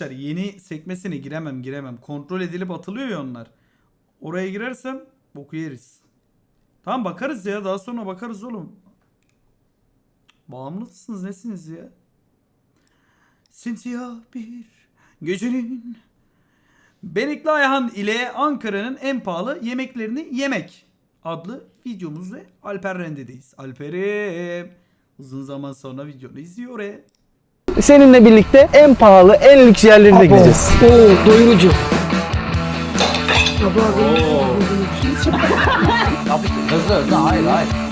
Arkadaşlar yeni sekmesine giremem giremem. Kontrol edilip atılıyor ya onlar. Oraya girersem boku yeriz. Tamam bakarız ya daha sonra bakarız oğlum. Bağımlısınız nesiniz ya? Simsiyah bir gecenin Benekli Ayhan ile Ankara'nın en pahalı yemeklerini yemek adlı videomuz ve Alper Rende'deyiz. Alper'im uzun zaman sonra videonu izliyor e. Seninle birlikte en pahalı, en lüks yerlerine gideceğiz. Oo doyurucu. Baba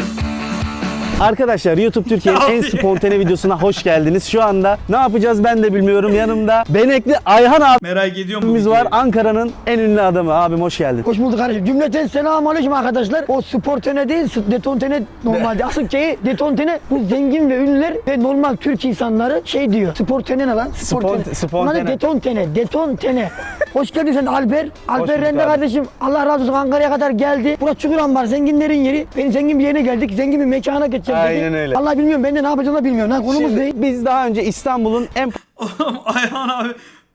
Arkadaşlar YouTube Türkiye'nin en Abi. spontane videosuna hoş geldiniz. Şu anda ne yapacağız ben de bilmiyorum. Yanımda Benekli Ayhan Merak ediyorum bu var. Ankara'nın en ünlü adamı. Abim hoş geldin. Hoş bulduk kardeşim. Cümleten selamun aleyküm arkadaşlar. O spor tene değil, deton tene normalde. Asıl şeyi deton tene bu zengin ve ünlüler ve normal Türk insanları şey diyor. Spor tene ne lan? Spor Spon- tene. spontane. Bunlar da deton tene, deton tene. Hoş geldin sen Alper. Alper bulduk Rende abi. kardeşim. Allah razı olsun Ankara'ya kadar geldi. Burası Çukurambar zenginlerin yeri. Ben zengin bir yerine geldik. Zengin bir mekana geçeceğim dedi. Aynen öyle. Allah bilmiyorum ben de ne yapacağımı da bilmiyorum. Ha, konumuz Şimdi değil. biz daha önce İstanbul'un en Oğlum Ayhan abi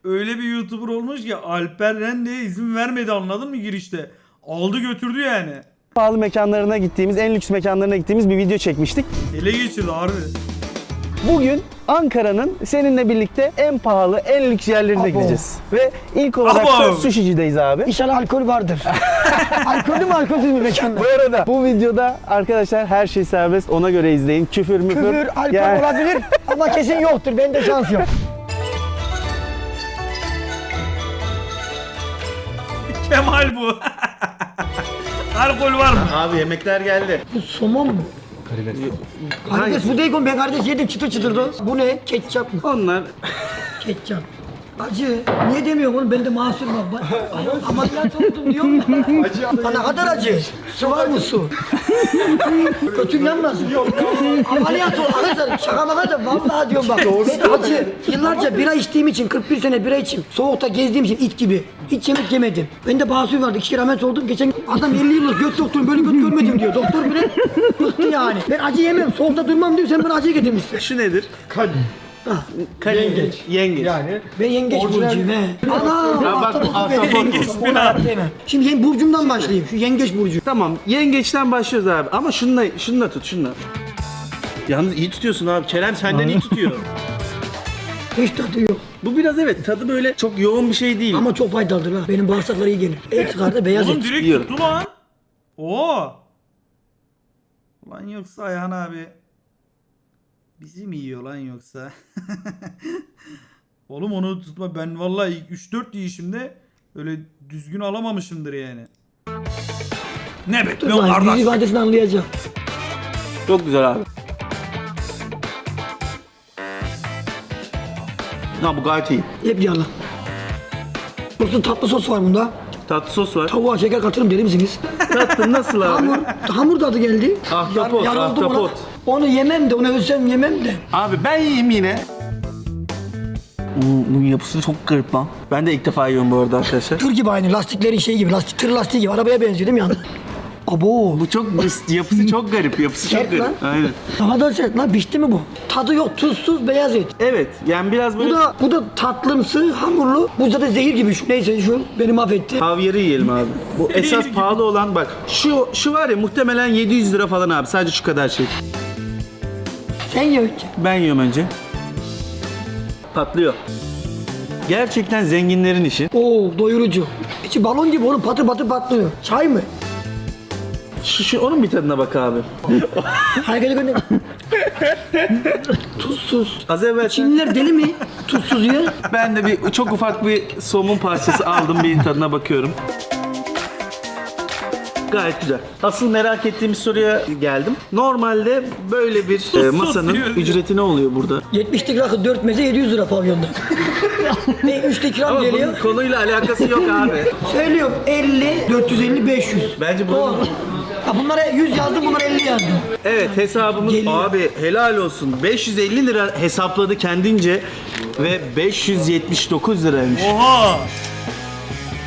öyle bir YouTuber olmuş ki Alper Rende'ye izin vermedi anladın mı girişte? Aldı götürdü yani. pahalı mekanlarına gittiğimiz, en lüks mekanlarına gittiğimiz bir video çekmiştik. Ele geçirdi harbi. Bugün Ankara'nın seninle birlikte en pahalı, en lüks yerlerine Abo. gideceğiz. Ve ilk olarak da Abo. Sushi'cideyiz abi. İnşallah alkol vardır. Alkollü mü alkolsüz mü mekanda? Bu arada bu videoda arkadaşlar her şey serbest ona göre izleyin. Küfür müfür. Küfür, alkol Yani- olabilir ama kesin yoktur. Bende şans yok. Kemal bu. Alkol var mı? Abi yemekler geldi. Bu somon mu? Karides. Karides bu değil oğlum. Ben karides yedim çıtır çıtırdı. Bu ne? Ketçap mı? Onlar Ketçap. Acı. Niye demiyorsun oğlum? Ben de mahsur var. Bak, Ameliyat oldum diyorum ya. Acı. Ne kadar acı? Su var mı su? Kötüm yanmasın. Ameliyat ol. Arkadaşlar şaka maka da vallahi diyorum bak. Ben acı. Yıllarca bira içtiğim için 41 sene bira içim. Soğukta gezdiğim için it gibi. Hiç yemek yemedim. Ben de basur vardı. İki kere ameliyat oldum. Geçen adam 50 yıllık göt doktorum böyle göt görmedim diyor. Doktor bile bıktı yani. Ben acı yemem. Soğukta durmam diyor. Sen bana acı getirmişsin. şu nedir? Ha. Yengeç. Yengeç. Yani Ben yengeç burcuyum he. Ana! Ya bak, ahtapot ahtapot. Şimdi yen, burcumdan başlayayım. Şu yengeç burcu. Tamam yengeçten başlıyoruz abi ama şununla, şununla tut şununla. Yalnız iyi tutuyorsun abi. Kerem senden iyi tutuyor. Hiç tadı yok. Bu biraz evet tadı böyle çok yoğun bir şey değil. Ama çok faydalıdır ha. Benim bağırsaklara iyi gelir. Et çıkardı beyaz Oğlum et. direkt Yiyorum. tuttu lan. Oo. Ulan yoksa Ayhan abi bizi mi yiyor lan yoksa? Oğlum onu tutma ben vallahi ilk 3-4 yiyişimde öyle düzgün alamamışımdır yani. Ne Dur bekliyorsun lan yüz kardeş? ifadesini anlayacağım. Çok güzel abi. Ha bu gayet iyi. Hep yalan. Olsun tatlı sos var bunda. Tatlı sos var. Tavuğa şeker katırım deli misiniz? Tatlı nasıl abi? hamur, hamur tadı geldi. Ahtapot, Yar- yarıldım ona. ahtapot. Onu yemem de, ona ölsem yemem de. Abi ben yiyeyim yine. Bunun yapısı çok garip lan. Ben de ilk defa yiyorum bu arada arkadaşlar. Tır gibi aynı, lastiklerin şey gibi, lastik, tır lastiği gibi. Arabaya benziyor değil mi yanında? Abo. Bu çok yapısı çok garip. Yapısı çok Sert garip. lan. Aynen. Daha da sert lan, pişti mi bu? Tadı yok, tuzsuz beyaz et. Evet yani biraz Bu böyle da bu da tatlımsı, hamurlu. Bu zaten zehir gibi şu. Neyse şu beni mahvetti. havyarı yiyelim abi. Bu esas pahalı olan bak. Şu şu var ya muhtemelen 700 lira falan abi. Sadece şu kadar şey. Sen ye önce. Ben yiyorum önce. Patlıyor. Gerçekten zenginlerin işi. Oo doyurucu. İçi balon gibi oğlum patır patır patlıyor. Çay mı? Şu, şu onun bir tadına bak abi. Herkese gönder. Tuzsuz. Az evvel Çinliler deli mi? Tuzsuz ye. ben de bir çok ufak bir somun parçası aldım bir tadına bakıyorum. Gayet güzel. Asıl merak ettiğim soruya geldim. Normalde böyle bir e, masanın ücreti ne oluyor burada? 70'lik rakı 4 meze 700 lira pavyonda. ne 3 ikram Ama geliyor. bunun konuyla alakası yok abi. Söylüyorum 50, 450, 500. Bence bunun- Doğru. Ha bunlara 100 yazdım, bunlara 50 yazdım. Evet hesabımız Geliyor. abi helal olsun. 550 lira hesapladı kendince ve 579 liraymış. Oha.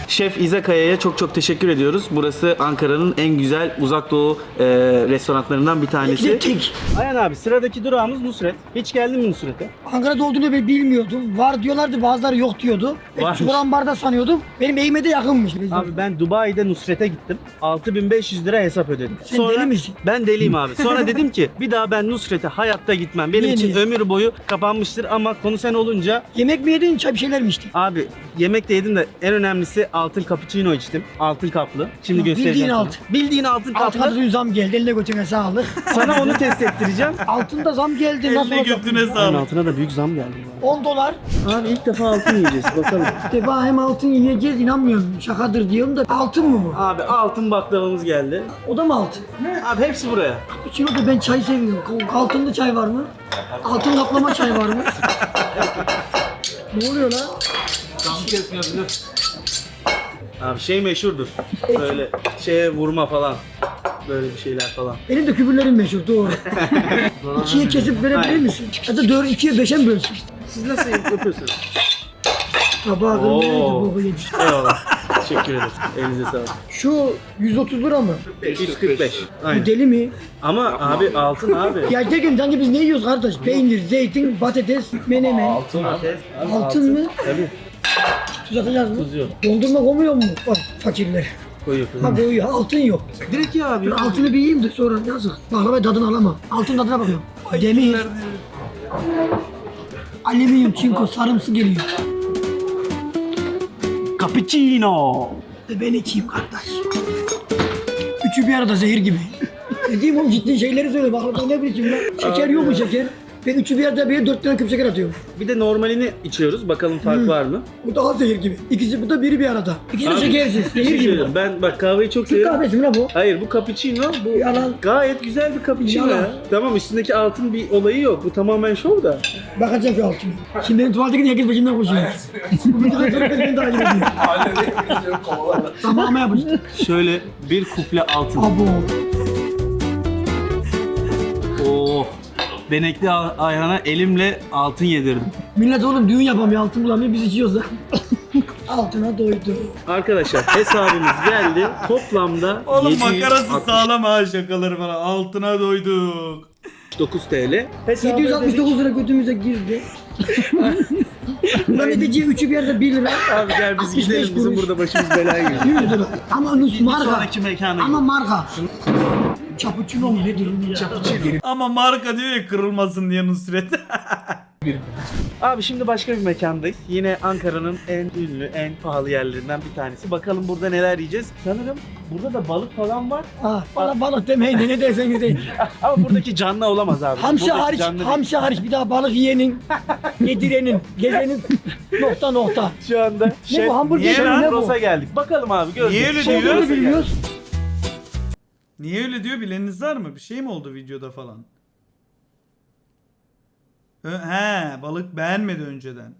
Şef İzakaya'ya çok çok teşekkür ediyoruz. Burası Ankara'nın en güzel uzak doğu e, restoranlarından bir tanesi. Ekletik. Ayhan abi sıradaki durağımız Nusret. Hiç geldin mi Nusret'e? Ankara'da olduğunu ben bilmiyordum. Var diyorlardı bazıları yok diyordu. Varmış. Çukurambar'da sanıyordum. Benim evime de yakınmış. Abi ben Dubai'de Nusret'e gittim. 6500 lira hesap ödedim. Sen deli misin? Ben deliyim abi. Sonra dedim ki bir daha ben Nusret'e hayatta gitmem. Benim Niye, için niye? ömür boyu kapanmıştır ama konu sen olunca Yemek mi yedin, çay bir şeyler mi içtin? Abi yemek de yedim de en önemlisi altın cappuccino içtim. Altın kaplı. Şimdi Ha, göstereceğim. bildiğin sana. altın. Bildiğin altın Altın kaplı. zam geldi. Eline götüne sağlık. Sana onu test ettireceğim. Altında zam geldi. Nasıl Eline götüne sağlık. altına da büyük zam geldi. 10 dolar. Abi ilk defa altın yiyeceğiz bakalım. İlk defa hem altın yiyeceğiz inanmıyorum. Şakadır diyorum da altın mı bu? Abi altın baklavamız geldi. O da mı altın? Abi hepsi buraya. İçine de ben çay seviyorum. Altınlı çay var mı? Altın kaplama çay var mı? ne oluyor lan? Abi şey meşhurdur. Böyle şeye vurma falan. Böyle bir şeyler falan. Benim de küfürlerim meşhur doğru. ikiye kesip verebilir misin? Ya da dört ikiye beşe mi bölsün? Siz nasıl yapıyorsunuz? Tabağı Oo. kırmızı boku yedi. Eyvallah. Teşekkür ederim. Elinize sağlık. Şu 130 lira mı? 145. Bu Aynen. deli mi? Ama abi altın abi. Ya dedim sanki biz ne yiyoruz kardeş? Peynir, zeytin, patates, menemen. Altın, Altın. mı? Tabii. Tuz atacağız mı? Tuz yok. Dondurma koymuyor mu? Bak fakirler. Koyuyor Ha koyuyor. Altın yok. Direkt ya abi. Dur altını bir yiyeyim de sonra yazık. Baklava tadını alamam. Altın tadına bakıyorum. Demir, alüminyum, çinko, sarımsı geliyor. Cappuccino. Ve ben içeyim kardeş. Üçü bir arada zehir gibi. ne diyeyim oğlum ciddi şeyleri söyle. Baklava ne biçim lan? Şeker yok mu şeker? Ben üçü bir arada bir dört tane küp şeker atıyorum. Bir de normalini içiyoruz. Bakalım fark var mı? Bu daha zehir gibi. İkisi bu da biri bir arada. İkisi de Abi, şekersiz. Bir şey Zehir gibi. söyleyeyim. Ben bak kahveyi çok Türk seviyorum. kahvesi mi lan bu? Hayır bu cappuccino bu Yalan. gayet güzel bir cappuccino Yalan. ya. Tamam üstündeki altın bir olayı yok. Bu tamamen şov da. Bakacağım şu altına. Şimdi benim tuvalete gidince herkes peşinden koşuyor. bu de sonra beni takip ediyor. Tamam yapmıştı. Şöyle bir kuple altın. Abo. Oo. Benekli Ay- Ayhan'a elimle altın yedirdim. Millet oğlum düğün yapamıyor, altın bulamıyor, biz içiyoruz da. Altına doydu. Arkadaşlar hesabımız geldi. Toplamda Oğlum 769 makarası sağlam ha şakaları falan. Altına doyduk. TL. Hesabı 769 lira götümüze girdi. Lan edeceği üçü bir yerde 1 lira. Abi gel biz 65 gidelim bizim kuruş. burada başımız belaya giriyor. 100 lira. Ama nus marka. Sonraki mekana Ama gidelim. marka. Cappuccino mu nedir? Cappuccino. Ama marka diyor ya kırılmasın diye Nusret. Abi şimdi başka bir mekandayız. Yine Ankara'nın en ünlü, en pahalı yerlerinden bir tanesi. Bakalım burada neler yiyeceğiz. Sanırım burada da balık falan var. Ha, bana balık demeyin de ne derseniz deyin. Ama buradaki canlı olamaz abi. Hamsi Buradaki hariç, canlı değil. hamsi hariç bir daha balık yiyenin, yedirenin, gezenin nokta nokta. Şu anda Ne bu hamburger Niye lan? Rosa geldik. Bakalım abi göreceğiz. Öyle Şef diyor? Olduğunu Rosa geldik. biliyoruz. Niye öyle diyor bileniniz var mı? Bir şey mi oldu videoda falan? He balık beğenmedi önceden.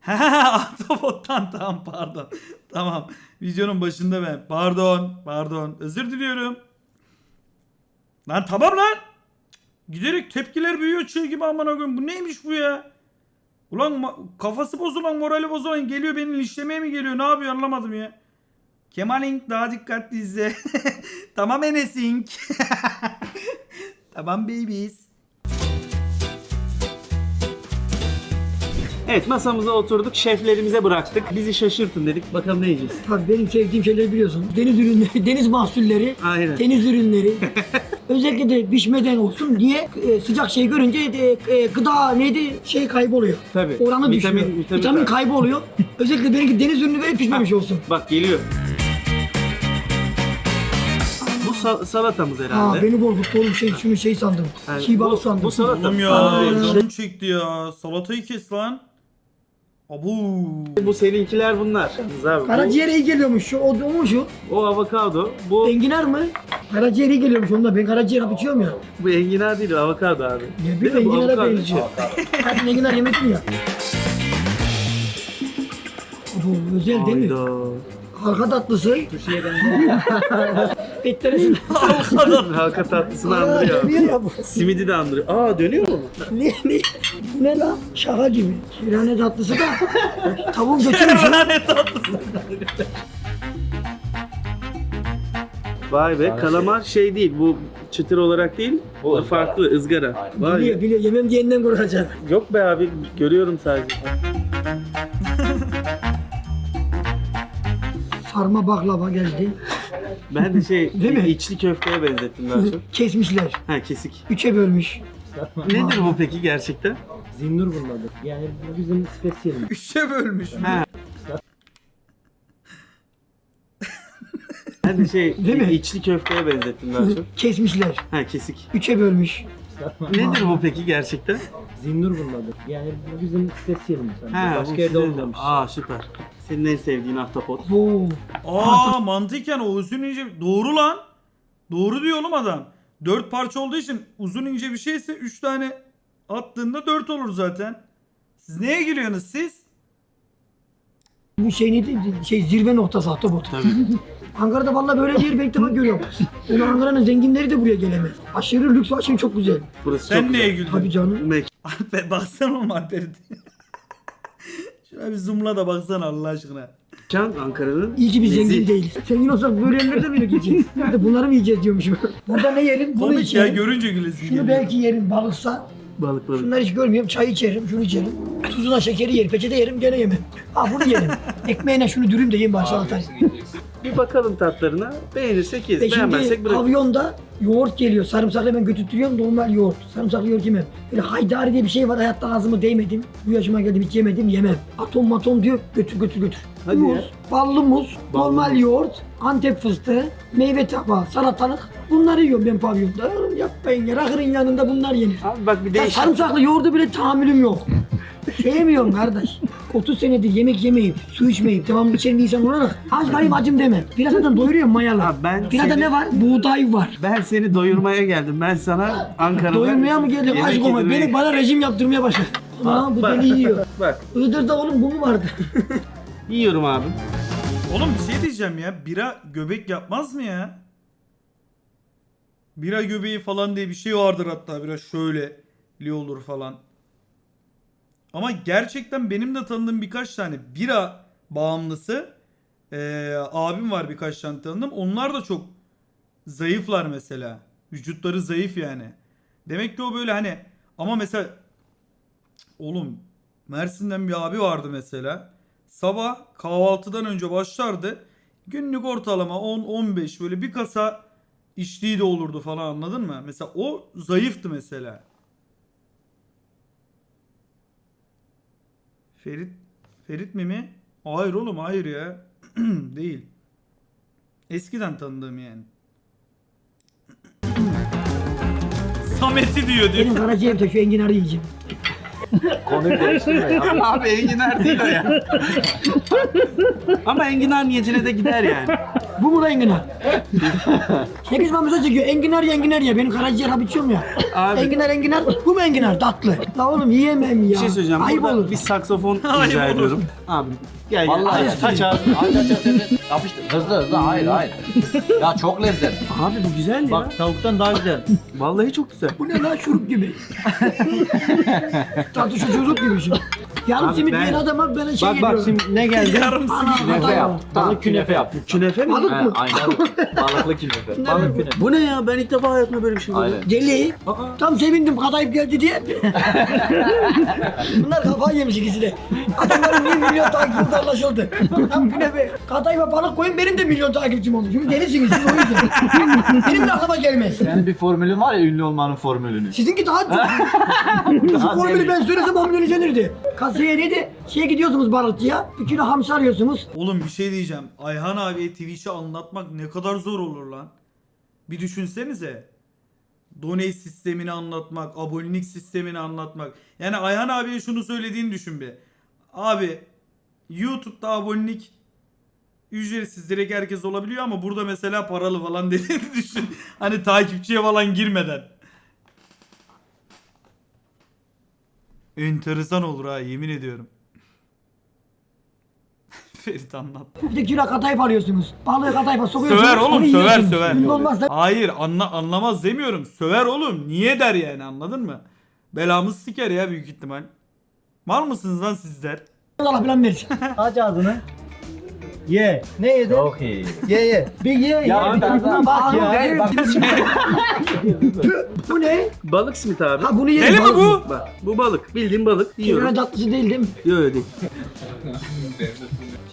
He Ahtapot'tan tamam pardon. Tamam videonun başında ben. Pardon pardon özür diliyorum. Lan tamam lan. Giderek tepkiler büyüyor çığ gibi aman koyayım. Bu neymiş bu ya? Ulan kafası bozulan, morali bozulan geliyor beni linçlemeye mi geliyor? Ne yapıyor anlamadım ya. Kemalink daha dikkatli izle. tamam Enesink. tamam babies. Evet masamıza oturduk. Şeflerimize bıraktık. Bizi şaşırtın dedik. Bakalım ne yiyeceğiz. Tabii benim sevdiğim şeyleri biliyorsun. Deniz ürünleri, deniz mahsulleri, Aynen. deniz ürünleri. Özellikle de pişmeden olsun diye e, sıcak şey görünce de, e, gıda neydi şey kayboluyor. Tabii. Oranı Vitamin- düşüyor. vitamin Vitamin, kay- kayboluyor. Özellikle benimki deniz ürünü verip pişmemiş olsun. Bak geliyor. Sal- salatamız Ha herhalde. beni korkuttu oğlum şey şunu şey sandım. Yani Çiğ bu- balık sandım. bu salata. Oğlum ya Aa, canım çekti ya. Salatayı kes lan. Abu. Bu seninkiler bunlar. Yalnız Abi, bu, iyi geliyormuş şu. O, o mu şu? o avokado. Bu Enginar mı? Karaciğere iyi geliyormuş onda. Ben karaciğer hap içiyorum ya. bu enginar değil, avokado abi. Ne Değil mi? bileyim Bu enginara avokado. benziyor. Hadi enginar yemek mi ya? Bu özel değil mi? Hayda. Halka tatlısı. Et tanesini. Halka tatlısını andırıyor. Dönüyor ya bu. Simidi de andırıyor. Aa dönüyor mu? Ne, ne? Bu ne lan? Şaka gibi. Şirane tatlısı da tavuğun götürmüş. Lanet tatlısı. Vay be kalamar şey değil bu çıtır olarak değil bu farklı ızgara. Vay Biliyor be. biliyor. Yemem diyenden korkacağım. Yok be abi görüyorum sadece. Sarma baklava geldi. Ben de şey Değil mi? içli köfteye benzettim daha çok. Kesmişler. Ha kesik. Üçe bölmüş. Nedir bu peki gerçekten? Zinnur bunun adı. Yani bu bizim spesiyelimiz. Üçe bölmüş. Ha. Ben de şey Değil mi? içli köfteye benzettim daha çok. Kesmişler. Ha kesik. Üçe bölmüş. Nedir bu peki gerçekten? Zinnur bunun adı. Yani bu bizim spesiyelimiz. Yani Ha, bu başka yerde sizin- olmamış. Aa süper. Senin en sevdiğin ahtapot. Oo. Aa mantıken o uzun ince doğru lan. Doğru diyor oğlum adam. Dört parça olduğu için uzun ince bir şeyse üç tane attığında dört olur zaten. Siz neye gülüyorsunuz siz? Bu şey neydi? Şey zirve noktası ahtapot. Tabii. Ankara'da vallahi böyle bir yer ben ilk defa görüyorum. Yani Ankara'nın zenginleri de buraya gelemez. Aşırı lüks ve aşırı çok güzel. Burası Sen çok neye güzel. güldün? Tabii canım. Mek- Alper baksana oğlum Alper'e. Şuna bir zoomla da baksana Allah aşkına. Mekan Ankara'nın İyi ki biz nezih- zengin değiliz. Zengin olsak böyle yerlerde mi yiyeceğiz? Hadi bunları mı yiyeceğiz diyormuşum. Burada ne yerim? Bunu Komik ya içerim. görünce gülesin Şunu geliyor. belki yerim balıksa. balık balık. Şunları hiç görmüyorum. Çay içerim, şunu içerim. Tuzuna şekeri yerim. Peçete yerim gene yemem. Ha bunu yerim. Ekmeğine şunu dürüm de yiyeyim bari salatayı. Bir bakalım tatlarına. Beğenirsek yeriz. Şimdi Beğenmezsek bırakırız. pavyonda yoğurt geliyor. Sarımsaklı hemen götürtüyorum. Normal yoğurt. Sarımsaklı yoğurt yemem. Böyle haydari diye bir şey var. Hayatta ağzıma değmedim. Bu yaşıma geldim hiç yemedim. Yemem. Atom matom diyor. Götür götür götür. Hadi muz, ya. ballı muz, Ballı normal muz. yoğurt, antep fıstığı, meyve tabağı, salatalık. Bunları yiyorum ben pavyonda. Oğlum yapmayın ya. Rakırın yanında bunlar yenir. Abi bak bir Ya değişik. sarımsaklı yoğurda bile tahammülüm yok. Sevmiyorum kardeş. 30 senedir yemek yemeyip, su içmeyip, devamlı içen bir insan olarak aç kalayım acım deme. Biraz zaten doyuruyor mayalı. Ha, ben Biraz da seni- ne var? Buğday var. Ben seni doyurmaya geldim. Ben sana Ankara'da... Doyurmaya mı geldim? yemek Aşk olma. yedirmeye- Beni bana rejim yaptırmaya başladı. Aa bu bak, deli yiyor. Bak Iğdır'da oğlum bu mu vardı? yiyorum abi. Oğlum bir şey diyeceğim ya. Bira göbek yapmaz mı ya? Bira göbeği falan diye bir şey vardır hatta biraz şöyle li olur falan. Ama gerçekten benim de tanıdığım birkaç tane bira bağımlısı eee, abim var birkaç tane tanıdığım. Onlar da çok zayıflar mesela. Vücutları zayıf yani. Demek ki o böyle hani ama mesela oğlum Mersin'den bir abi vardı mesela. Sabah kahvaltıdan önce başlardı. Günlük ortalama 10-15 böyle bir kasa içtiği de olurdu falan anladın mı? Mesela o zayıftı mesela. Ferit Ferit mi mi? Hayır oğlum hayır ya. Değil. Eskiden tanıdığım yani. Samet'i diyor diyor. Benim karaciğerimde şu enginarı yiyeceğim. Konuyu değiştirme ya. Abi enginar değil o ya. Ama enginar niyetine de gider yani. Bu mu da enginar? Sekiz mamıza çekiyor. Enginar ya enginar ya. Benim karaciğer hap içiyorum ya. Abi Enginar enginar. Bu mu enginar? Tatlı. La oğlum yiyemem ya. bir şey söyleyeceğim. Ayıp Burada olur. bir saksafon rica ediyorum. Abi gel gel. Vallahi Aç, ya. aç abi. Aç aç aç aç. Yapıştır. Hızlı hızlı. Hayır hayır. Ya çok lezzetli. Abi bu güzel ya. Bak tavuktan daha güzel. Vallahi çok güzel. Bu ne lan şurup gibi. Tatlı şu şurup gibi şu. Yarım Abi simit ben- yiyen adama böyle şey Bak bak geliyor. şimdi ne geldi? Yarım Künefe yap. Balık künefe yap. Künefe mi? Balık mı? aynen. Balıklı künefe. Balık künefe. Bu ne ya? Ben ilk defa hayatımda böyle bir şey gördüm. Aynen. Deli. Tam sevindim kadayıf geldi diye. Bunlar kafayı yemiş ikisi de. Adamların bir milyon takipçisi anlaşıldı. Tam künefe. Kadayıfa balık koyun benim de milyon takipçim oldu. Çünkü delisiniz siz o yüzden. benim de aklıma gelmez. Senin bir formülün var ya ünlü olmanın formülünü. Sizinki daha çok. Şu formülü ben söylesem 10 milyon izlenirdi. Kasaya neydi? Şeye gidiyorsunuz balıkçıya. Bir kilo hamsi arıyorsunuz. Oğlum bir şey diyeceğim. Ayhan abiye Twitch'i anlatmak ne kadar zor olur lan. Bir düşünsenize. Donate sistemini anlatmak, abonelik sistemini anlatmak. Yani Ayhan abiye şunu söylediğini düşün bir. Abi YouTube'da abonelik ücretsiz direkt herkes olabiliyor ama burada mesela paralı falan dediğini düşün. Hani takipçiye falan girmeden. Enteresan olur ha yemin ediyorum. Ferit anlat. Bir de kilo katayıp alıyorsunuz. Balığı katayıpa sokuyorsunuz. Söver oğlum onu söver yiyorsunuz. söver. Ünlü Hayır anla, anlamaz demiyorum. Söver oğlum. Niye der yani anladın mı? Belamız siker ya büyük ihtimal. Mal mısınız lan sizler? Allah bilen versin. Aç ağzını. Ye. Ne yedin? Çok iyi. Ye ye. Bir ye ye. Ya bir ben- tadına bak ya. Hayır, bak- Bu ne? Balık simit abi. Ha bunu yedim. Deli mi bu? Bak bu balık. Bildiğin balık. Yiyorum. Kelime tatlısı değil değil mi? Yok yok değil.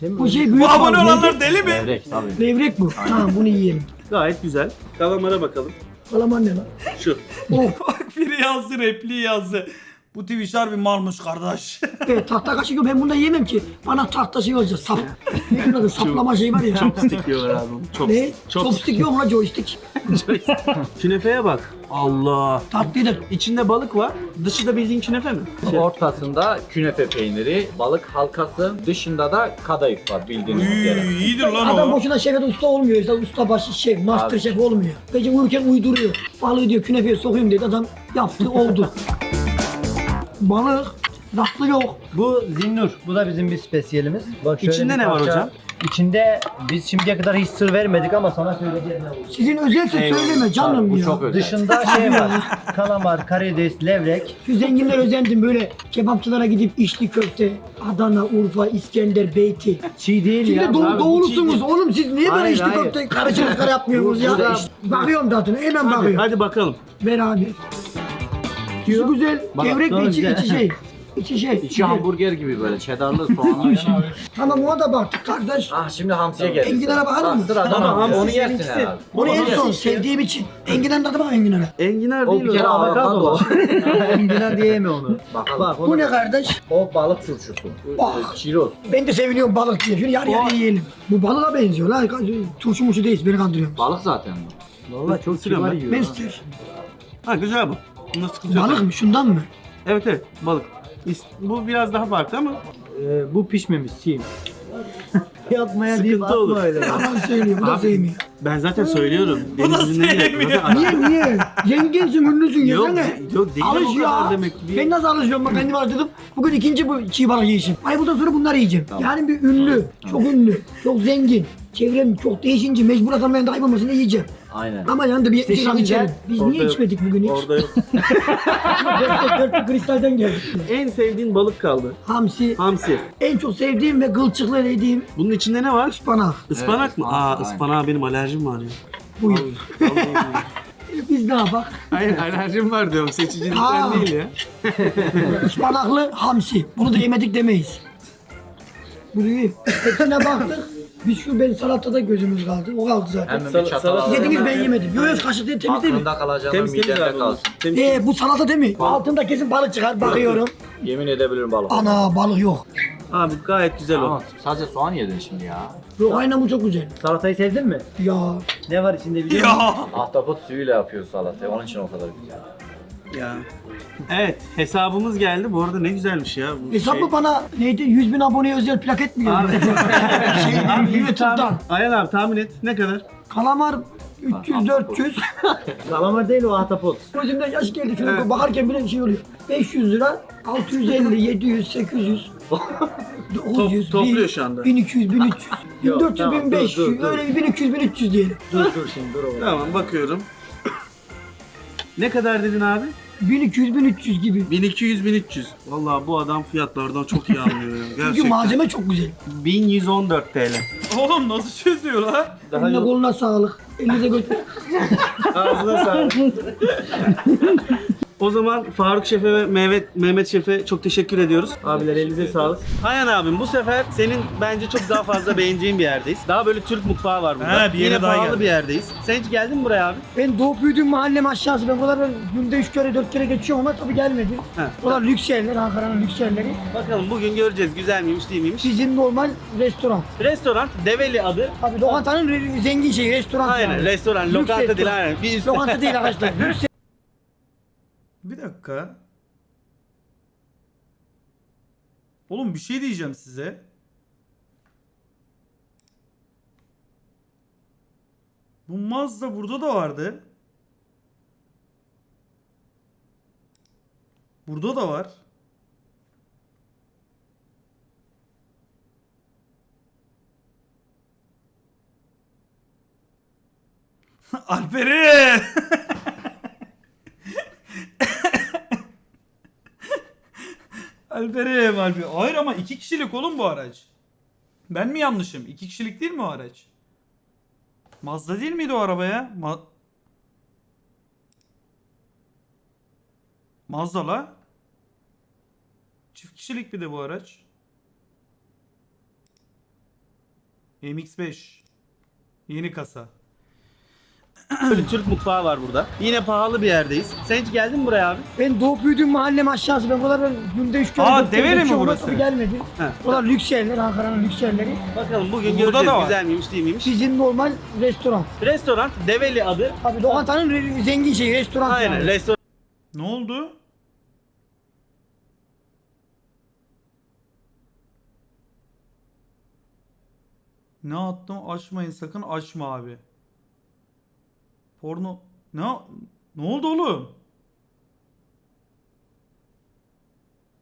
Bu şey büyük Bu abone balık. olanlar deli mi? Levrek tabii. Levrek bu. Tamam bunu yiyelim. Gayet güzel. Kalamara bakalım. Kalaman ne lan? Şu. Oh. Bak biri yazdı repliği yazdı. Bu Twitch harbi malmış kardeş. Evet, tahta kaşık yok. Ben bunu da yemem ki. Bana tahta şey olacak. Sap. Ne adı? Saplama şey var ya. Chopstick diyorlar abi. onu. Chop, Ne? chop- Chopstick yok mu lan joystick? Künefeye bak. Allah. Tatlıydı. İçinde balık var. Dışı da bildiğin künefe mi? Şey, Ortasında künefe peyniri, balık halkası, dışında da kadayıf var bildiğiniz üzere. Üy, iyidir lan Adam o. boşuna şefet usta olmuyor. İşte usta başı şef, master Abi. şef olmuyor. Gece uyurken uyduruyor. Balığı diyor künefeye sokayım dedi. Adam yaptı oldu. Balık. Tatlı yok. Bu zinnur. Bu da bizim bir spesiyelimiz. Bak şöyle İçinde bir ne var parça. hocam? İçinde biz şimdiye kadar hiç sır vermedik ama sana söyleyeceğim ne olur. Sizin özelse söyleme canım Bu ya. çok özel. Dışında şey var. Kalamar, karides, levrek. Şu zenginler özendim böyle kebapçılara gidip içli köfte, Adana, Urfa, İskender, Beyti. Çiğ değil Siz ya. de doğu, Abi, doğulusunuz oğlum siz niye böyle Hayır, içli hayır. köfte karışık karışık yapmıyorsunuz ya? Burada- Bakıyorum tadına hemen bakıyorum. hadi bakalım. Ver abi. Şu güzel, Bak, gevrek de içi, güzel. içi şey. İçi şey. İçi güzel. hamburger gibi böyle çedarlı soğanlı. Tamam ona da baktık kardeş. ah şimdi hamsiye geldi. Enginara bakalım mı? Sıra Tamam, tamam, hamsi onu yersin seninkisi. herhalde. Onu en son sevdiğim için. Enginar tadı bak enginara. Enginar O değil bir o. kere avokado. Avokado. Enginar diye yeme onu. Bakalım. Bak Bu onu. ne kardeş? O balık turşusu. Bak. Çiroz. Ben de seviniyorum balık diye. Şunu yarı yarı yiyelim. Bu balığa benziyor la. Turşu muşu değil. Beni kandırıyorsun. Balık zaten bu. Valla çok kibar ben. yiyor. Ha. Ha güzel bu. Bunda sıkıntı yok. Balık mı? Şundan mı? Evet evet balık. İs- Bu biraz daha farklı ama Ee, bu pişmemiş çiğ. Yapmaya deyip Sıkıntı atma olur. öyle. Yalan söylüyor. Bu da Abi, sevmiyor. ben zaten söylüyorum. Deniz ürünleri de- sevmiyor. Zaten- Niye niye? Zenginsin, ünlüsün. Yok, Yesene. yok değil Alış o kadar ya. demek. Bir- Ben nasıl alışıyorum bak kendim alıştırdım. Bugün ikinci bu çiğ balık yiyişim. Ay bundan sonra bunları yiyeceğim. Yani bir ünlü, çok ünlü, çok zengin. Çevrem çok değişince mecbur adam ben kaybolmasın diye yiyeceğim. Aynen. Ama yanında bir İşte şimdi içelim. Biz orada niye yok. içmedik bugün hiç? Orada yok. dört, dört, dört kristalden geldik. en sevdiğin balık kaldı. Hamsi. Hamsi. En çok sevdiğim ve kılçıklı yediğim Bunun içinde ne var? ıspanak. Ispanak Evet, mı? ıspanak, Aa ıspanağa benim alerjim var ya. Buyur. Biz ne yapak? Hayır alerjim var diyorum. Seçicilikten Ha. değil ya. Ispanaklı hamsi. Bunu da yemedik demeyiz. Bu iyi. Hepsine baktık. Biz şu ben salatada gözümüz kaldı. O kaldı zaten. Hemen Sal- bir çatal salata- Siz alalım. dediniz ben yemedim. Yok yok kaşık değil temiz değil mi? Aklında kalacağına Temiz temiz midende abi. kalsın. Temiz. Ee bu salata değil mi? Altında kesin balık çıkar. Bakıyorum. Yemin edebilirim balık. Ana balık yok. Abi gayet güzel o. Ama sadece soğan yedin şimdi ya. Yok aynen bu çok güzel. Salatayı sevdin mi? Ya Ne var içinde biliyor musun? Ya. Ahtapot suyuyla yapıyor salatayı. Onun için o kadar güzel. Ya. Evet hesabımız geldi. Bu arada ne güzelmiş ya. Bu hesap şey. mı bana neydi 100 bin aboneye özel plaket mi Abi. geldi? şey, Abi YouTube'dan. tahmin, Ayhan abi tahmin et. Ne kadar? Kalamar 300-400. Kalamar değil o ahtapot. Gözümden yaş geldi. Şöyle bakarken bile şey oluyor. 500 lira, 650, 700, 800, 900, Top- topluyor 1000, şu anda. 1200, 1300, Yok, 1400, tamam, dur, 1500, dur, dur. öyle bir 1200, 1300 diyelim. Dur dur şimdi dur. Tamam bakıyorum. ne kadar dedin abi? 1200, 1300 gibi. 1200 1300. Vallahi bu adam fiyatlardan çok iyi anlıyor ya. Gerçekten. Çünkü malzeme çok güzel. 1114 TL. Oğlum nasıl çözüyor lan? Daha Eline yok. koluna sağlık. Elinize götür. Ağzına sağlık. O zaman Faruk Şef'e ve Mehmet, Mehmet Şef'e çok teşekkür ediyoruz. Abiler elinize sağlık. Ayhan abim bu sefer senin bence çok daha fazla beğeneceğin bir yerdeyiz. Daha böyle Türk mutfağı var burada. Ha, bir yere Yine daha pahalı geldim. bir yerdeyiz. Sen hiç geldin mi buraya abi? Ben doğup büyüdüğüm mahallem aşağısı. Ben buralara günde 3 kere 4 kere geçiyorum ama tabii gelmedim. Ha. Buralar lüks yerler, Ankara'nın lüks yerleri. Bakalım bugün göreceğiz güzel miymiş değil miymiş. Bizim normal restoran. Restoran Develi adı. Tabii lokantanın re- zengin şeyi, restoran. Aynen yani. restoran, Lüks lokanta değil restoran. aynen. Bir üst- Lokanta değil arkadaşlar. Lüks Bir dakika. Oğlum bir şey diyeceğim size. Bu Mazda burada da vardı. Burada da var. Alper'i! Alperim Alper. Hayır ama iki kişilik oğlum bu araç. Ben mi yanlışım? İki kişilik değil mi o araç? Mazda değil miydi o araba ya? Ma- Mazda la. Çift kişilik bir de bu araç. MX-5. Yeni kasa. Böyle Türk mutfağı var burada. Yine pahalı bir yerdeyiz. Sen hiç geldin mi buraya abi? Ben doğup büyüdüğüm mahallem aşağısı. Ben buralar günde üç kere Aa, dört kere Develi mi geçiyorum. burası? Tabii gelmedi. He. Buralar lüks yerler. Ankara'nın lüks yerleri. Bakalım bugün Burada göreceğiz da var. güzel miymiş değil miymiş. Bizim normal restoran. Restoran Develi adı. Abi lokantanın re- zengin şeyi restoran. Aynen yani. restoran. Ne oldu? Ne attım? Açmayın sakın açma abi. Porno ne ne oldu oğlum?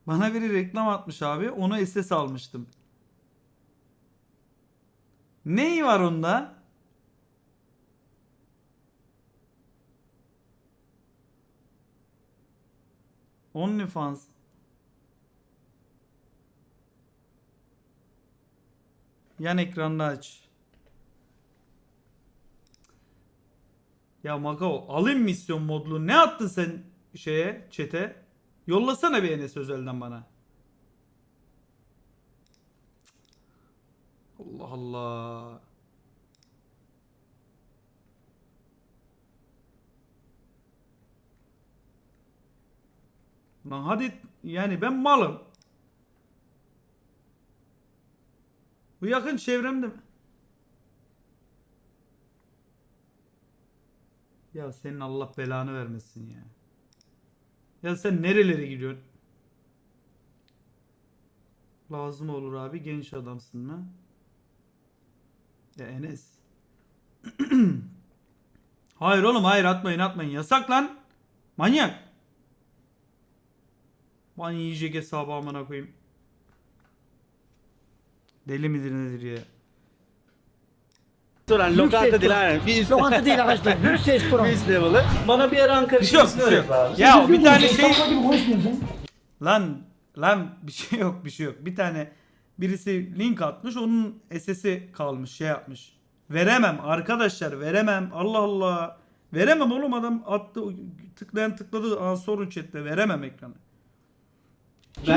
Bana biri reklam atmış abi. Onu SS almıştım. Neyi var onda? OnlyFans. Yan ekranda aç. Ya Makao alayım misyon modlu. Ne attın sen şeye, çete? Yollasana bir Enes Özel'den bana. Allah Allah. Lan hadi yani ben malım. Bu yakın çevremde mi? Ya senin Allah belanı vermesin ya. Ya sen nerelere gidiyorsun? Lazım olur abi genç adamsın ha. Ya Enes. hayır oğlum hayır atmayın atmayın yasak lan. Manyak. Ban yiyecek hesabı amına koyayım. Deli midir nedir ya? Restoran, lokanta restoran. değil aynen. Üst, Lokanta değil arkadaşlar. Lüks restoran. üst level'ı. Bana bir ara Ankara şey yok, bir şey yok. abi. Ya bir tane şey gibi konuşmuyorsun lan lan bir şey yok bir şey yok. Bir tane birisi link atmış onun SS'i kalmış şey yapmış. Veremem arkadaşlar veremem. Allah Allah. Veremem oğlum adam attı tıklayan tıkladı Aa, sorun chatte veremem ekranı.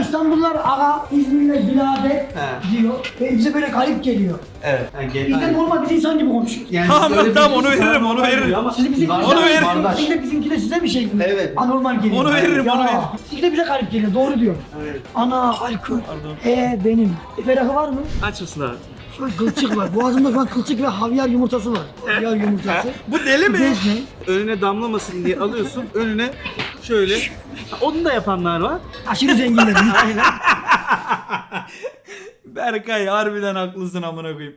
İstanbullular ağa, İzmir'le birader He. diyor. Ve bize böyle garip geliyor. Evet. Yani gel- Bizde normal biz insan gibi konuşuyoruz. Yani Tamam, böyle bir tamam, onu insan veririm, onu veririm. diyor ama Siz bizimki Onu size- veririm. Kardeş. Siz de bizimki de size bir şey gibi. Evet. Anormal geliyor. Onu veririm, Ya, onu veririm. Siz de bize garip geliyor. Doğru diyor. Evet. Ana alkol. Pardon. He benim. E, ferahı var mı? Aç mısın abi? Şu an kılçık var. Boğazımda şu an kılçık ve havyar yumurtası var. Havyar yumurtası. Bu deli mi? Bez ne? Önüne damlamasın diye alıyorsun. Önüne şöyle. Ha, Onu da yapanlar var. Aşırı zenginler. Aynen. Berkay harbiden haklısın amına koyayım.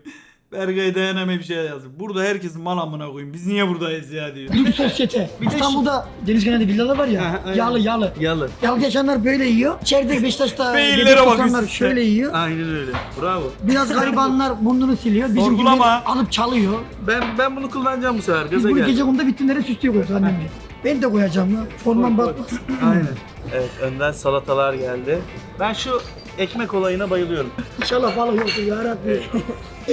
Berkay dayanamayıp bir şey yazdı. Burada herkesin mal amına koyayım. Biz niye buradayız ya diyor. Lüks sosyete. Bir de İstanbul'da deniz kenarında villalar var Aha, ya. aynen. yağlı yağlı. Yalı. Yağlı yaşayanlar böyle yiyor. İçeride Beşiktaş'ta Beyinlere Beşiktaş bak oturanlar üst üste. şöyle yiyor. Aynen öyle. Bravo. Biraz garibanlar burnunu siliyor. Bizimkiler Sorgulama. alıp çalıyor. Ben ben bunu kullanacağım bu sefer. Biz Gaza bunu geldim. gece konuda vitrinlere süslüyor koyuyoruz annemle. Ben de koyacağım ya. Formam batmasın. Aynen. Evet önden salatalar geldi. Ben şu ekmek olayına bayılıyorum. İnşallah balık yoktur ya Rabbi.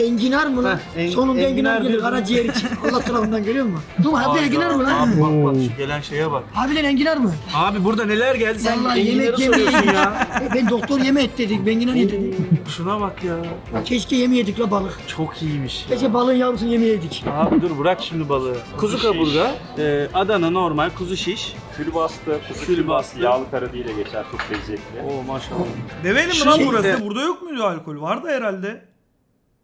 Enginar mı lan? Heh, en- Sonunda enginar, enginar gelir diyordum. karaciğer için. Allah tarafından görüyor musun? Dur hadi enginar mı lan? Abi bak bak şu gelen şeye bak. Harbiden enginar mı? Abi burada neler geldi sen Vallahi enginleri yemek soruyorsun ya. E, ben doktor yeme et dedik. Ben enginar ye dedik. Şuna bak ya. Keşke yemeyedik la balık. Çok iyiymiş ya. Keşke balığın yavrusunu yemeyedik. Abi dur bırak şimdi balığı. Kuzu kaburga, e, Adana normal, kuzu şiş. Külbastı, kuzu Külbastı. külbastı, yağlı kara diye geçer çok lezzetli. Oo maşallah. Develi mi lan şeyde- burası? Burada yok muydu alkol? Vardı herhalde.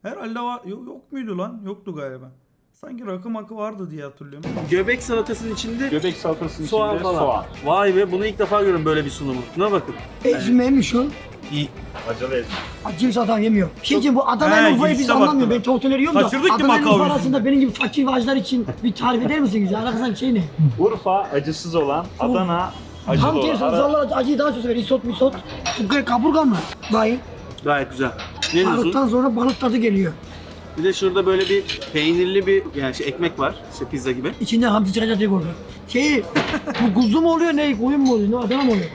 Herhalde var. Yok, yok muydu lan? Yoktu galiba. Sanki rakı makı vardı diye hatırlıyorum. Göbek salatasının içinde Göbek salatasının soğan içinde falan. soğan. Vay be bunu ilk defa görüyorum böyle bir sunumu. Buna bakın. Ezmemiş o. İyi. Acılı ezme. Acıyız adam yemiyor. Bir şey diyeceğim bu Adana He, ile Urfa'yı biz girişte anlamıyoruz. Ben döner yiyorum da. Kaçırdık ki Adana ile Urfa arasında benim gibi fakir vajlar için bir tarif eder misiniz? ya? Alakasından şey ne? Urfa acısız olan, Adana acılı Tam olan. tersi Ara- uzarlar acıyı daha çok sever. Isot misot. Kaburga mı? Dayı. Gayet güzel. Ne? Balıktan sonra balık tadı geliyor. Bir de şurada böyle bir peynirli bir yani şey, ekmek var. İşte pizza gibi. İçinden hamsi çıkacak diye korkuyorum. Şeyi, bu kuzu mu oluyor ne, koyun mu oluyor, ne Adana mı oluyor?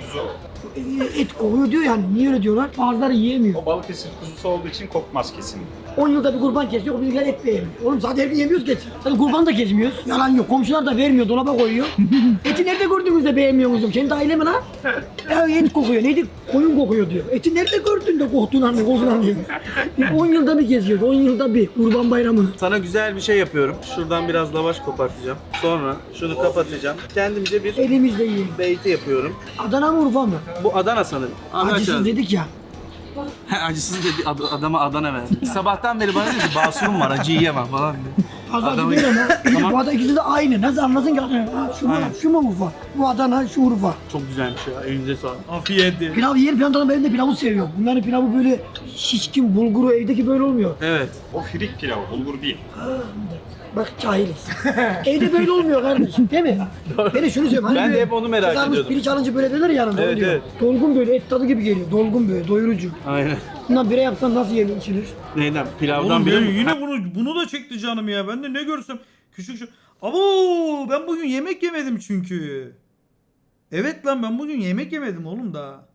E, Et kokuyor diyor yani, niye öyle diyorlar? Bazıları yiyemiyor. O Balıkesir kuzusu olduğu için kokmaz kesin. 10 yılda bir kurban kesiyor, bizimkiler et beğenmiyor. Oğlum zaten hep yemiyoruz geç. Zaten kurban da kesmiyoruz. Yalan yok, komşular da vermiyor, dolaba koyuyor. Eti nerede gördüğünüzde beğenmiyorsunuz? Kendi aile mi lan? Ya et kokuyor, neydi? Koyun kokuyor diyor. Eti nerede gördün de koktuğunu anlıyor, kokuunu anlıyor. 10 yılda bir kesiyoruz, 10 yılda bir kurban bayramı. Sana güzel bir şey yapıyorum. Şuradan biraz lavaş kopartacağım. Sonra şunu kapatacağım. Kendimce bir Elimizle yiyelim. beyti yapıyorum. Adana mı Urfa mı? Bu Adana sanırım. Acısız dedik ya. Acısız dedi ad- adama Adana verdi. Sabahtan beri bana dedi ki basurum var acı yiyemem falan diyor. Fazla Adamı-. İkisi, Tamam. Bu arada ikisi de aynı. Nasıl anlasın ki? Ha, şu mu, Aynen. şu mu Urfa? Bu Adana, şu Urfa. Çok güzelmiş ya. Elinize sağlık. Afiyet. Pilav yer pilavdan ben de pilavı seviyorum. Bunların pilavı böyle şişkin, bulguru evdeki böyle olmuyor. Evet. O firik pilavı, bulgur değil. Bak cahiliz. Evde böyle olmuyor kardeşim değil mi? Ben de şunu söylüyorum. Hani Ben de böyle hep onu merak kızarmış ediyordum. pirinç alınca böyle denir ya yanında Evet, o diyor. evet. Dolgun böyle et tadı gibi geliyor. Dolgun böyle doyurucu. Aynen. Bundan bire yapsan nasıl yenir içilir? Neyden? Pilavdan Oğlum ben yine bunu bunu da çekti canım ya. Ben de ne görsem küçük şu. Abo ben bugün yemek yemedim çünkü. Evet lan ben bugün yemek yemedim oğlum da.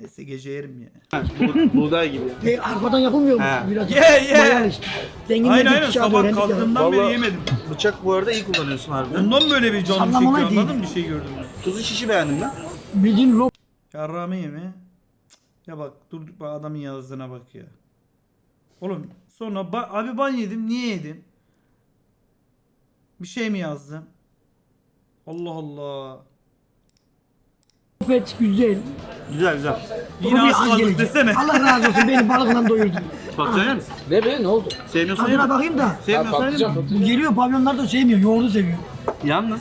Neyse gece yerim ya. Bu- buğday gibi. E, arpadan yapılmıyor mu? He. Biraz Ye, ye. bayağı işte. Zenginler Aynen aynen kağıt sabah kalktığımdan beri Vallahi- yemedim. Bıçak bu arada iyi kullanıyorsun harbiden. Ondan böyle bir canım çekiyor değil. anladın mı bir şey gördüm. Kuzu şişi beğendim ben. Bildiğin lok Yarrağımı yeme. Ya bak durduk bak adamın yazdığına bak ya. Oğlum sonra ba- abi ban yedim niye yedim? Bir şey mi yazdım? Allah Allah. Et güzel. Güzel güzel. Yine bir az gelecek. desene. Allah razı olsun beni balıkla doyurdu. Patlıcan yer misin? Ne be ne oldu? Sevmiyorsan Tadına yeme. bakayım da. Sevmiyorsan yeme. Bu geliyor pavyonlar da sevmiyor. Yoğurdu seviyor. Yalnız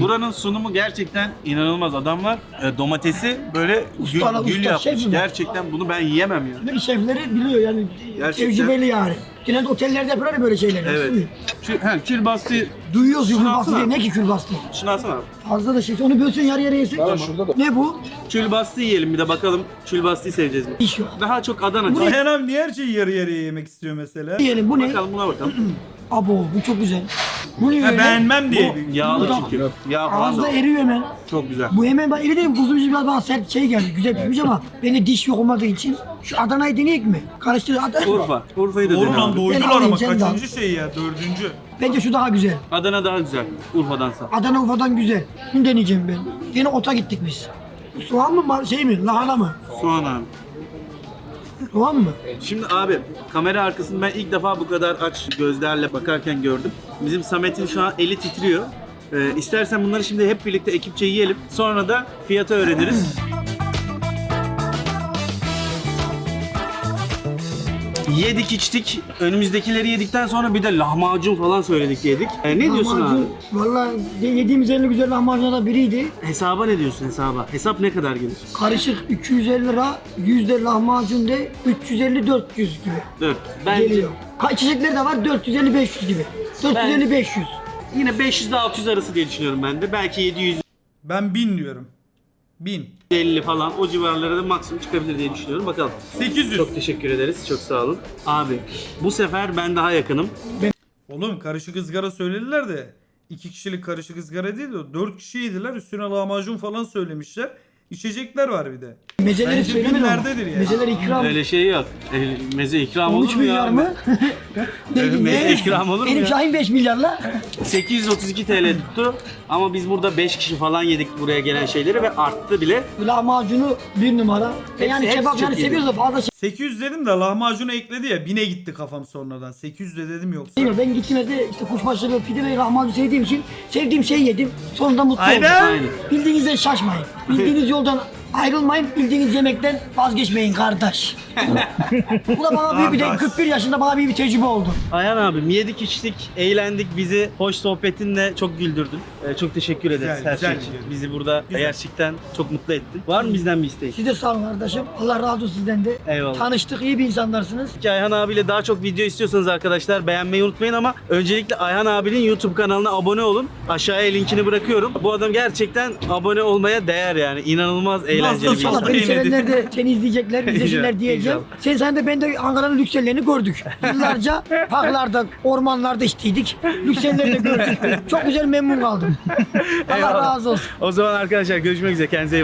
buranın sunumu gerçekten inanılmaz. Adamlar e, domatesi böyle gül, Usta, gül usta, yapmış. şef mi? Gerçekten bunu ben yiyemem ya. Böyle şefleri biliyor yani. Gerçekten. Tecrübeli yani. Genelde otellerde yapıyorlar ya böyle şeyleri. değil Evet. mi? Şu, he, kül bastı. Duyuyoruz Şunu kül bastı alsana. diye. Ne ki kül bastı? Şunu alsana abi. Fazla da şey. Onu bölsün yarı yarıya yesin. şurada da. Ne bu? Kül bastı yiyelim bir de bakalım. Kül bastıyı seveceğiz mi? İş yok. Daha çok Adana. Ayhan abi niye her şeyi yarı yarıya yemek istiyor mesela? Yiyelim bu ne? Bakalım buna bakalım. Abo bu çok güzel. Bu ne Ha, böyle? beğenmem diye. Bu yağlı Burada- çünkü. Yağ falan da Ağızda eriyor hemen. Çok güzel. Bu hemen ben eli değil kuzu biraz bana sert şey geldi. Güzel pişmiş ama bende diş yok olmadığı için şu Adana'yı deneyek mi? Karıştır Adana. Urfa. Urfa'yı da Doğru dene lan abi. doydular alayım, ama sen de kaçıncı şey ya dördüncü. Bence şu daha güzel. Adana daha güzel. Urfa'dansa. Adana Urfa'dan güzel. Bunu deneyeceğim ben. Yine ota gittik biz. Soğan mı mar- şey mi? Lahana mı? Soğan abi. Soğan mı? Şimdi abi kamera arkasını ben ilk defa bu kadar aç gözlerle bakarken gördüm. Bizim Samet'in şu an eli titriyor. Ee, istersen bunları şimdi hep birlikte ekipçe yiyelim. Sonra da fiyatı öğreniriz. Yedik içtik. Önümüzdekileri yedikten sonra bir de lahmacun falan söyledik yedik. Ee, ne diyorsun abi? Lahmacun, Vallahi yediğimiz en güzel lahmacunlardan biriydi. Hesaba ne diyorsun hesaba? Hesap ne kadar gelir? Karışık 250 lira, yüzde lahmacun de 350-400 gibi 4. Bence geliyor. Ka- içecekleri de var 450-500 gibi. 450-500. yine 500 ile 600 arası diye düşünüyorum ben de. Belki 700 Ben bin diyorum. Bin. 50 falan o civarlara da maksimum çıkabilir diye düşünüyorum. Bakalım. 800. Çok teşekkür ederiz. Çok sağ olun. Abi bu sefer ben daha yakınım. Oğlum karışık ızgara söylediler de iki kişilik karışık ızgara değil de dört kişi yediler üstüne lahmacun falan söylemişler. İçecekler var bir de. Mezeleri Bence söylemedim ama. binlerdedir yani. Mezeleri ikram. Öyle şey yok. E, meze ikram 13 olur mu ya? milyar mı? Öyle ne? meze ikram olur mu Benim ya? Şahin 5 milyarla. 832 TL tuttu. Ama biz burada 5 kişi falan yedik buraya gelen şeyleri ve arttı bile. Lahmacunu bir numara. E yani hepsi kebap çok yani iyiydi. seviyoruz da fazla şey 800 dedim de lahmacunu ekledi ya bine gitti kafam sonradan. 800 de dedim yoksa. değil. Ben gittim evde işte kuşbaşılı pide ve lahmacun sevdiğim için sevdiğim şey yedim. Sonunda mutlu Aynen. oldum. Aynen. Bildiğinizden şaşmayın. Bildiğiniz 动作？Ayrılmayın. Bildiğiniz yemekten vazgeçmeyin kardeş. Bu da bana büyük bir de Kardeş. 41 yaşında bana büyük bir tecrübe oldu. Ayhan abim yedik içtik, eğlendik. Bizi hoş sohbetinle çok güldürdün. Ee, çok teşekkür ederiz Güzel, her güzel şey için. gidiyor. Bizi burada Güzel. gerçekten çok mutlu ettin. Var mı bizden bir isteğin? Siz de sağ olun kardeşim. Allah razı olsun sizden de. Eyvallah. Tanıştık iyi bir insanlarsınız. Ki Ayhan abiyle daha çok video istiyorsanız arkadaşlar beğenmeyi unutmayın ama öncelikle Ayhan abinin YouTube kanalına abone olun. Aşağıya linkini bırakıyorum. Bu adam gerçekten abone olmaya değer yani. İnanılmaz eğlenceli eğlenceli bir İnşallah beni sevenler de seni izleyecekler, İnşallah, diyeceğim. Sen sen de ben de Ankara'nın lüksellerini gördük. Yıllarca parklarda, ormanlarda içtiydik. Lükselleri de gördük. Çok güzel memnun kaldım. Allah razı olsun. O zaman arkadaşlar görüşmek üzere. Kendinize iyi bakın.